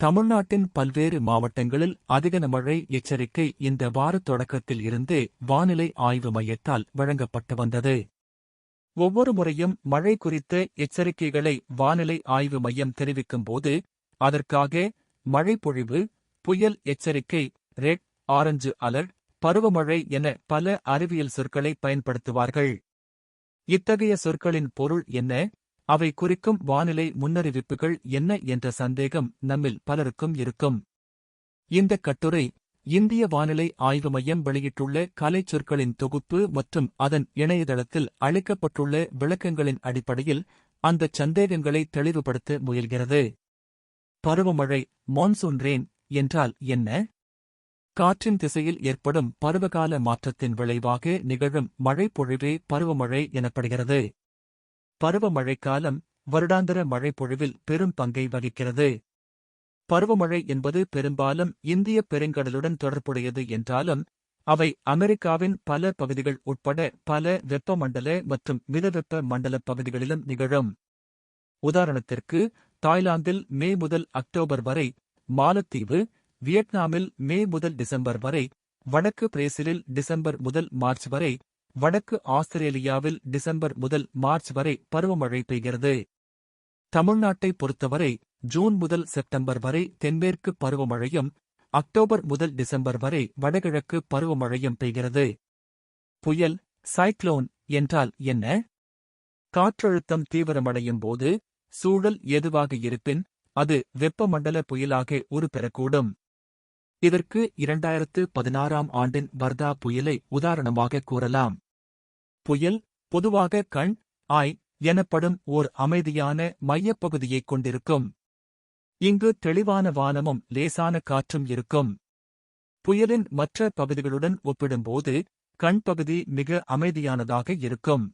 தமிழ்நாட்டின் பல்வேறு மாவட்டங்களில் அதிக மழை எச்சரிக்கை இந்த வார தொடக்கத்தில் இருந்தே வானிலை ஆய்வு மையத்தால் வழங்கப்பட்டு வந்தது. ஒவ்வொரு முறையும் மழை குறித்த எச்சரிக்கைகளை வானிலை ஆய்வு மையம் தெரிவிக்கும் போது அதற்காக மழை பொழிவு புயல் எச்சரிக்கை ரெட் ஆரஞ்சு அலர்ட் பருவமழை என பல அறிவியல் சொற்களை பயன்படுத்துவார்கள். இத்தகைய சொற்களின் பொருள் என்ன? அவை குறிக்கும் வானிலை முன்னறிவிப்புகள் என்ன என்ற சந்தேகம் நம்மில் பலருக்கும் இருக்கும். இந்த கட்டுரை இந்திய வானிலை ஆய்வு மையம் வெளியிட்டுள்ள கலைச் சொற்களின் தொகுப்பு மற்றும் அதன் இணையதளத்தில் அளிக்கப்பட்டுள்ள விளக்கங்களின் அடிப்படையில் அந்தச் சந்தேகங்களை தெளிவுபடுத்த முயல்கிறது. பருவமழை மான்சூன் ரெயின் என்றால் என்ன? காற்றின் திசையில் ஏற்படும் பருவகால மாற்றத்தின் விளைவாக நிகழும் மழைப்பொழிவே பருவமழை எனப்படுகிறது. பருவமழைக்காலம் வருடாந்திர மழைப்பொழிவில் பெரும் பங்கை வகிக்கிறது. பருவமழை என்பது பெரும்பாலும் இந்திய பெருங்கடலுடன் தொடர்புடையது என்றாலும் அவை அமெரிக்காவின் பல பகுதிகள் உட்பட பல வெப்பமண்டல மற்றும் மிதவெப்ப மண்டல பகுதிகளிலும் நிகழும். உதாரணத்திற்கு தாய்லாந்தில் மே முதல் அக்டோபர் வரை மாலத்தீவு வியட்நாமில் மே முதல் டிசம்பர் வரை வடக்கு பிரேசிலில் டிசம்பர் முதல் மார்ச் வரை வடக்கு ஆஸ்திரேலியாவில் டிசம்பர் முதல் மார்ச் வரை பருவமழை பெய்கிறது. தமிழ்நாட்டை பொறுத்தவரை ஜூன் முதல் செப்டம்பர் வரை தென்மேற்கு பருவமழையும் அக்டோபர் முதல் டிசம்பர் வரை வடகிழக்கு பருவமழையும் பெய்கிறது. புயல் சைக்ளோன் என்றால் என்ன? காற்றழுத்தம் தீவிரமடையும் போது சூழல் எதுவாக இருப்பின் அது வெப்பமண்டல புயலாக உருப்பெறக்கூடும் இதற்கு இரண்டாயிரத்து பதினாறாம் ஆண்டின் வர்தா புயலை உதாரணமாக கூறலாம். புயல் பொதுவாக கண் ஆய் எனப்படும் ஓர் அமைதியான மையப்பகுதியைக் கொண்டிருக்கும். இங்கு தெளிவான வானமும் லேசான காற்றும் இருக்கும். புயலின் மற்ற பகுதிகளுடன் ஒப்பிடும்போது கண் பகுதி மிக அமைதியானதாக இருக்கும்.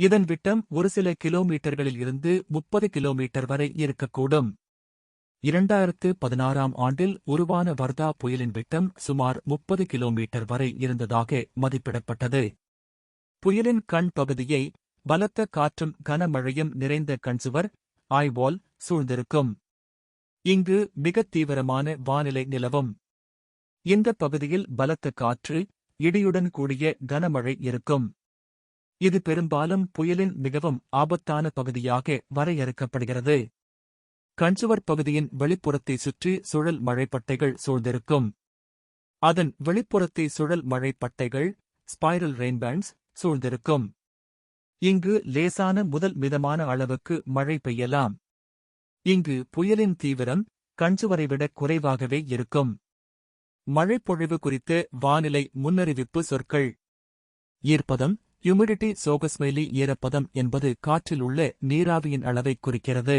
இதன் விட்டம் ஒரு சில கிலோமீட்டர்களில் இருந்து முப்பது கிலோமீட்டர் வரை இருக்கக்கூடும். இரண்டாயிரத்து பதினாறாம் ஆண்டில் உருவான வர்தா புயலின் விட்டம் சுமார் முப்பது கிலோமீட்டர் வரை இருந்ததாக மதிப்பிடப்பட்டது. புயலின் கண் பகுதியை பலத்த காற்றும் கனமழையும் நிறைந்த கண்சுவர் ஆய்வால் சூழ்ந்திருக்கும். இங்கு மிகத் தீவிரமான வானிலை நிலவும். இந்த பகுதியில் பலத்த காற்று இடியுடன் கூடிய கனமழை இருக்கும். இது பெரும்பாலும் புயலின் மிகவும் ஆபத்தான பகுதியாக வரையறுக்கப்படுகிறது. கஞ்சுவர் பகுதியின் வெளிப்புறத்தை சுற்றி சுழல் மழைப்பட்டைகள் சூழ்ந்திருக்கும். அதன் வெளிப்புறத்தை சுழல் மழைப்பட்டைகள் ஸ்பைரல் ரெயின்பேண்ட்ஸ் சூழ்ந்திருக்கும். இங்கு லேசான முதல் மிதமான அளவுக்கு மழை பெய்யலாம். இங்கு புயலின் தீவிரம் கஞ்சுவரை விட குறைவாகவே இருக்கும். மழைப்பொழிவு குறித்த வானிலை முன்னறிவிப்பு சொற்கள். ஈர்ப்பதம் ஹியூமிடிட்டி சோகஸ்மெலி ஈரப்பதம் என்பது காற்றில் உள்ள நீராவியின் அளவை குறிக்கிறது.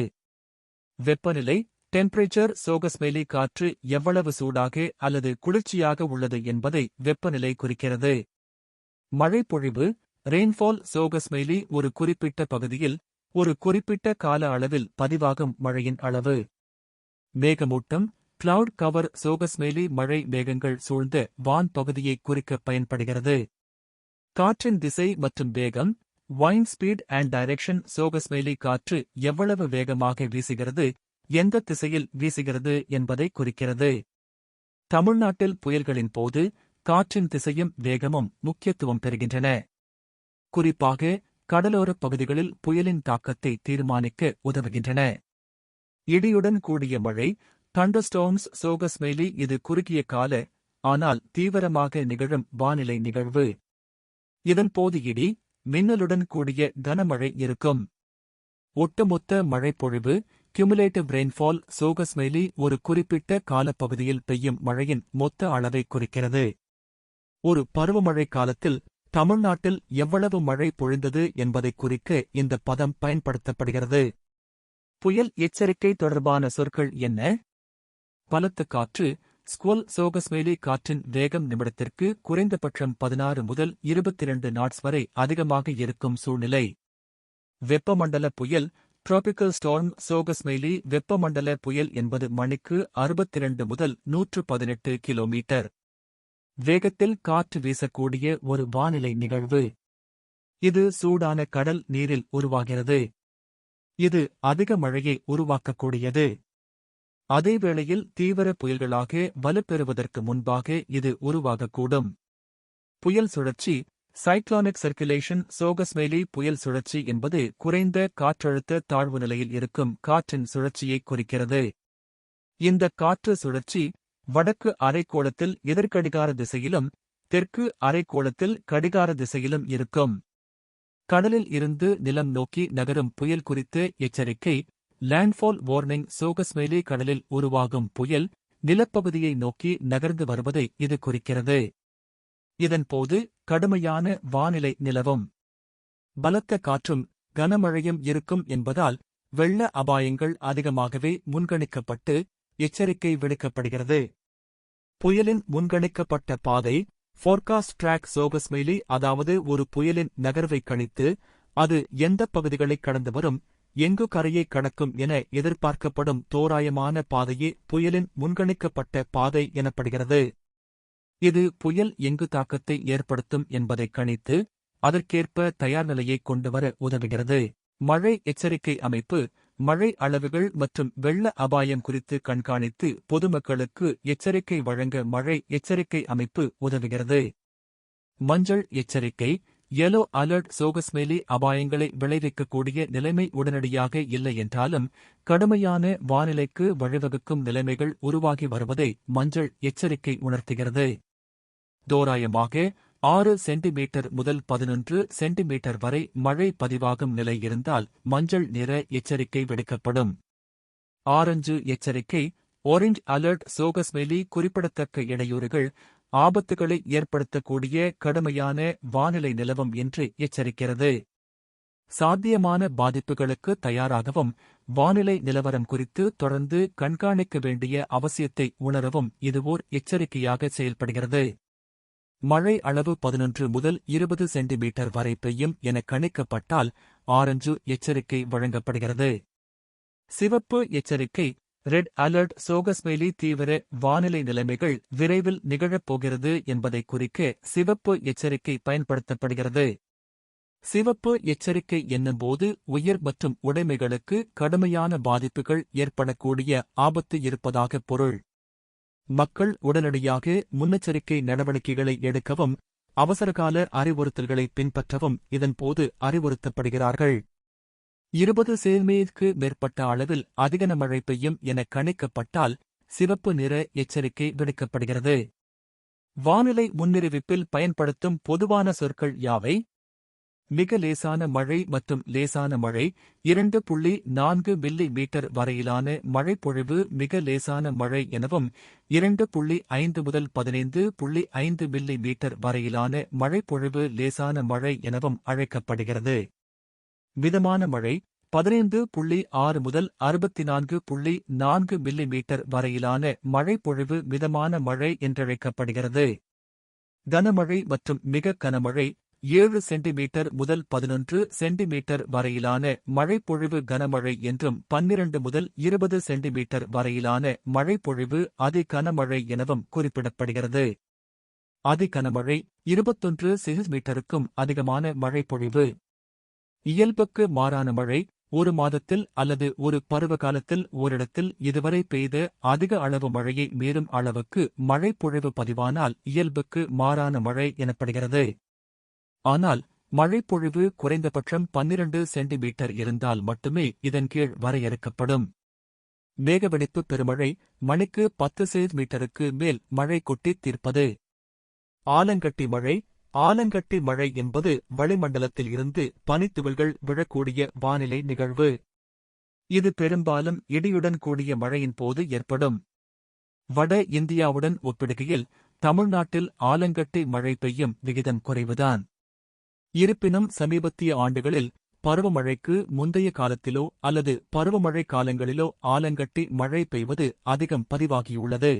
வெப்பநிலை டெம்பரேச்சர் சோகஸ்மெலி காற்று எவ்வளவு சூடாக அல்லது குளிர்ச்சியாக உள்ளது என்பதை வெப்பநிலை குறிக்கிறது. மழைப்பொழிவு ரெயின்ஃபால் சோகஸ்மெய்லி ஒரு குறிப்பிட்ட பகுதியில் ஒரு குறிப்பிட்ட கால அளவில் பதிவாகும் மழையின் அளவு. மேகமூட்டம் கிளவுட் கவர் சோகஸ்மெய்லி மழை மேகங்கள் சூழ்ந்த வான் பகுதியை குறிக்க பயன்படுகிறது. காற்றின் திசை மற்றும் வேகம் வைன் ஸ்பீட் அண்ட் டைரக்ஷன் சோகஸ்மெய்லி காற்று எவ்வளவு வேகமாக வீசுகிறது எந்த திசையில் வீசுகிறது என்பதை குறிக்கிறது. தமிழ்நாட்டில் புயல்களின் போது காற்றின் திசையும் வேகமும் முக்கியத்துவம் பெறுகின்றன. குறிப்பாக கடலோரப் பகுதிகளில் புயலின் தாக்கத்தை தீர்மானிக்க உதவுகின்றன. இடியுடன் கூடிய மழை தண்டர்ஸ்டோம்ஸ் சோகஸ்மெலி இது குறுகிய கால ஆனால் தீவிரமாக நிகழும் வானிலை நிகழ்வு. இதன் போது இடி மின்னலுடன் கூடிய கனமழை இருக்கும். ஒட்டுமொத்த மழைப்பொழிவு கியூமுலேட்டிவ் ரெயின்ஃபால் சோகஸ்மெய்லி ஒரு குறிப்பிட்ட காலப்பகுதியில் பெய்யும் மழையின் மொத்த அளவை குறிக்கிறது. ஒரு பருவமழை காலத்தில் தமிழ்நாட்டில் எவ்வளவு மழை பொழிந்தது என்பதை குறிக்க இந்த பதம் பயன்படுத்தப்படுகிறது. புயல் எச்சரிக்கை தொடர்பான சொற்கள் என்ன? பலத்த காற்று ஸ்குவல் சோகஸ்மெலி காற்றின் வேகம் நிமிடத்திற்கு குறைந்தபட்சம் பதினாறு முதல் இருபத்திரண்டு நாட்ஸ் வரை அதிகமாக இருக்கும் சூழ்நிலை. வெப்பமண்டல புயல் டிராபிக்கல் ஸ்டார்ம் சோகஸ்மெய்லி வெப்பமண்டல புயல் என்பது மணிக்கு அறுபத்திரண்டு முதல் நூற்று பதினெட்டு கிலோமீட்டர். வேகத்தில் காற்று வீசக்கூடிய ஒரு வானிலை நிகழ்வு. இது சூடான கடல் நீரில் உருவாகிறது. இது அதிக மழையை உருவாக்கக்கூடியது. அதே வேளையில் தீவிர புயல்களாக வலுப்பெறுவதற்கு முன்பாக இது உருவாகக்கூடும். புயல் சுழற்சி சைக்ளானிக் சர்க்குலேஷன் சோகஸ்மெலி புயல் சுழற்சி என்பது குறைந்த காற்றழுத்த தாழ்வு நிலையில் இருக்கும் காற்றின் சுழற்சியை குறிக்கிறது. இந்த காற்று சுழற்சி வடக்கு அரைக்கோளத்தில் எதிர்கடிகார திசையிலும் தெற்கு அரைக்கோளத்தில் கடிகார திசையிலும் இருக்கும். கடலில் இருந்து நிலம் நோக்கி நகரும் புயல் குறித்து எச்சரிக்கை லேண்ட்ஃபால் வார்னிங் சோகஸ்மேலி கடலில் உருவாகும் புயல் நிலப்பகுதியை நோக்கி நகர்ந்து வருவதை இது குறிக்கிறது. இதன்போது கடுமையான வானிலை நிலவும். பலத்த காற்றும் கனமழையும் இருக்கும் என்பதால் வெள்ள அபாயங்கள் அதிகமாகவே முன்கணிக்கப்பட்டு எச்சரிக்கை விடுக்கப்படுகிறது. புயலின் முன்கணிக்கப்பட்ட பாதை ஃபோர்காஸ்ட் ட்ராக் சோகஸ்மெயிலி அதாவது ஒரு புயலின் நகர்வை கணித்து அது எந்த பகுதிகளை கடந்து வரும் எங்கு கரையை கடக்கும் என எதிர்பார்க்கப்படும் தோராயமான பாதையே புயலின் முன்கணிக்கப்பட்ட பாதை எனப்படுகிறது. இது புயல் எங்கு தாக்கத்தை ஏற்படுத்தும் என்பதை கணித்து அதற்கேற்ப தயார் நிலையை கொண்டுவர உதவுகிறது. மழை எச்சரிக்கை அமைப்பு மழை அளவுகள் மற்றும் வெள்ள அபாயம் குறித்து கண்காணித்து பொதுமக்களுக்கு எச்சரிக்கை வழங்க மழை எச்சரிக்கை அமைப்பு உதவுகிறது. மஞ்சள் எச்சரிக்கை எலோ அலர்ட் சோகஸ்மேலி அபாயங்களை விளைவிக்கக்கூடிய நிலைமை உடனடியாக இல்லை என்றாலும் கடுமையான வானிலைக்கு வழிவகுக்கும் நிலைமைகள் உருவாகி வருவதை மஞ்சள் எச்சரிக்கை உணர்த்துகிறது. தோராயமாக ஆறு சென்டிமீட்டர் முதல் பதினொன்று சென்டிமீட்டர் வரை மழை பதிவாகும் நிலை இருந்தால் மஞ்சள் நிற எச்சரிக்கை விடுக்கப்படும். ஆரஞ்சு எச்சரிக்கை ஒரஞ்ச் அலர்ட் சோகஸ்வேலி குறிப்பிடத்தக்க இடையூறுகள் ஆபத்துகளை ஏற்படுத்தக்கூடிய கடுமையான வானிலை நிலவும் என்று எச்சரிக்கிறது. சாத்தியமான பாதிப்புகளுக்கு தயாராகவும் வானிலை நிலவரம் குறித்து தொடர்ந்து கண்காணிக்க வேண்டிய அவசியத்தை உணரவும் இதுவோர் எச்சரிக்கையாக செயல்படுகிறது. மழை அளவு பதினொன்று முதல் இருபது சென்டிமீட்டர் வரை பெய்யும் என கணிக்கப்பட்டால் ஆரஞ்சு எச்சரிக்கை வழங்கப்படுகிறது. சிவப்பு எச்சரிக்கை ரெட் அலர்ட் சோகஸ்மெலி தீவிர வானிலை நிலைமைகள் விரைவில் நிகழப்போகிறது என்பதை குறிக்க சிவப்பு எச்சரிக்கை பயன்படுத்தப்படுகிறது. சிவப்பு எச்சரிக்கை என்னும்போது உயிர் மற்றும் உடைமைகளுக்கு கடுமையான பாதிப்புகள் ஏற்படக்கூடிய ஆபத்து இருப்பதாக பொருள். மக்கள் உடனடியாக முன்னெச்சரிக்கை நடவடிக்கைகளை எடுக்கவும் அவசரகால அறிவுறுத்தல்களை பின்பற்றவும் இதன்போது அறிவுறுத்தப்படுகிறார்கள். இருபது சேர்மேற்கு மேற்பட்ட அளவில் அதிகன மழை பெய்யும் என கணிக்கப்பட்டால் சிவப்பு நிற எச்சரிக்கை விடுக்கப்படுகிறது. வானிலை முன்னறிவிப்பில் பயன்படுத்தும் பொதுவான சொற்கள் யாவை? மிக லேசான மழை மற்றும் லேசான மழை இரண்டு புள்ளி நான்கு மில்லி மீட்டர் வரையிலான மழைப்பொழிவு மிக லேசான மழை எனவும் இரண்டு புள்ளி ஐந்து முதல் பதினைந்து புள்ளி ஐந்து மில்லி மீட்டர் வரையிலான மழைப்பொழிவு லேசான மழை எனவும் அழைக்கப்படுகிறது. மிதமான மழை பதினைந்து புள்ளி ஆறு முதல் அறுபத்தி நான்கு புள்ளி நான்கு மில்லி மீட்டர் வரையிலான மழைப்பொழிவு மிதமான மழை என்றழைக்கப்படுகிறது. கனமழை மற்றும் மிக கனமழை ஏழு சென்டிமீட்டர் முதல் பதினொன்று சென்டிமீட்டர் வரையிலான மழைப்பொழிவு கனமழை என்றும் பன்னிரண்டு முதல் இருபது சென்டிமீட்டர் வரையிலான மழைப்பொழிவு அதி கனமழை எனவும் குறிப்பிடப்படுகிறது. அதி கனமழை இருபத்தொன்று சென்டிமீட்டருக்கும் அதிகமான மழைப்பொழிவு. இயல்புக்கு மாறான மழை ஒரு மாதத்தில் அல்லது ஒரு பருவகாலத்தில் ஓரிடத்தில் இதுவரை பெய்த அதிக அளவு மழையை மீறும் அளவுக்கு மழைப்பொழிவு பதிவானால் இயல்புக்கு மாறான மழை எனப்படுகிறது. ஆனால் மழைப்பொழிவு குறைந்தபட்சம் பன்னிரண்டு சென்டிமீட்டர் இருந்தால் மட்டுமே இதன் கீழ் வரையறுக்கப்படும். மேகவெடிப்பு பெருமழை மணிக்கு பத்து சென்டிமீட்டருக்கு மேல் மழை கொட்டித் தீர்ப்பது. ஆலங்கட்டி மழை ஆலங்கட்டி மழை என்பது வளிமண்டலத்தில் இருந்து பனித்துகள்கள் விழக்கூடிய வானிலை நிகழ்வு. இது பெரும்பாலும் இடியுடன் கூடிய மழையின் போது ஏற்படும். வட இந்தியாவுடன் ஒப்பிடுகையில் தமிழ்நாட்டில் ஆலங்கட்டி மழை பெய்யும் விகிதம் குறைவுதான். இருப்பினும் சமீபத்திய ஆண்டுகளில் பருவமழைக்கு முந்தைய காலத்திலோ அல்லது பருவமழை காலங்களிலோ ஆலங்கட்டி மழை பெய்வது அதிகம் பதிவாகியுள்ளது.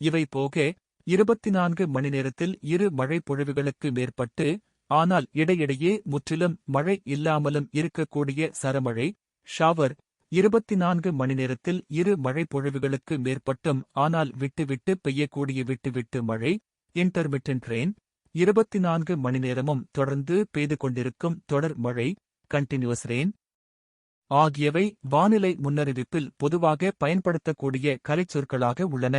இவை போக இருபத்தி நான்கு மணி நேரத்தில் இரு மழை பொழிவுகளுக்கு மேற்பட்டு ஆனால் இடையிடையே முற்றிலும் மழை இல்லாமலும் இருக்கக்கூடிய சரமழை ஷவர் இருபத்தி நான்கு மணி நேரத்தில் இரு மழை பொழிவுகளுக்கு மேற்பட்டும் ஆனால் விட்டுவிட்டு பெய்யக்கூடிய விட்டுவிட்டு மழை இன்டர்மிட்டன்ட் ரெயின் இருபத்தி நான்கு மணி நேரமும் தொடர்ந்து பெய்து கொண்டிருக்கும் தொடர் மழை கண்டினியூஸ் ரெயின் ஆகியவை வானிலை முன்னறிவிப்பில் பொதுவாக பயன்படுத்தக்கூடிய கலைச்சொற்களாக உள்ளன.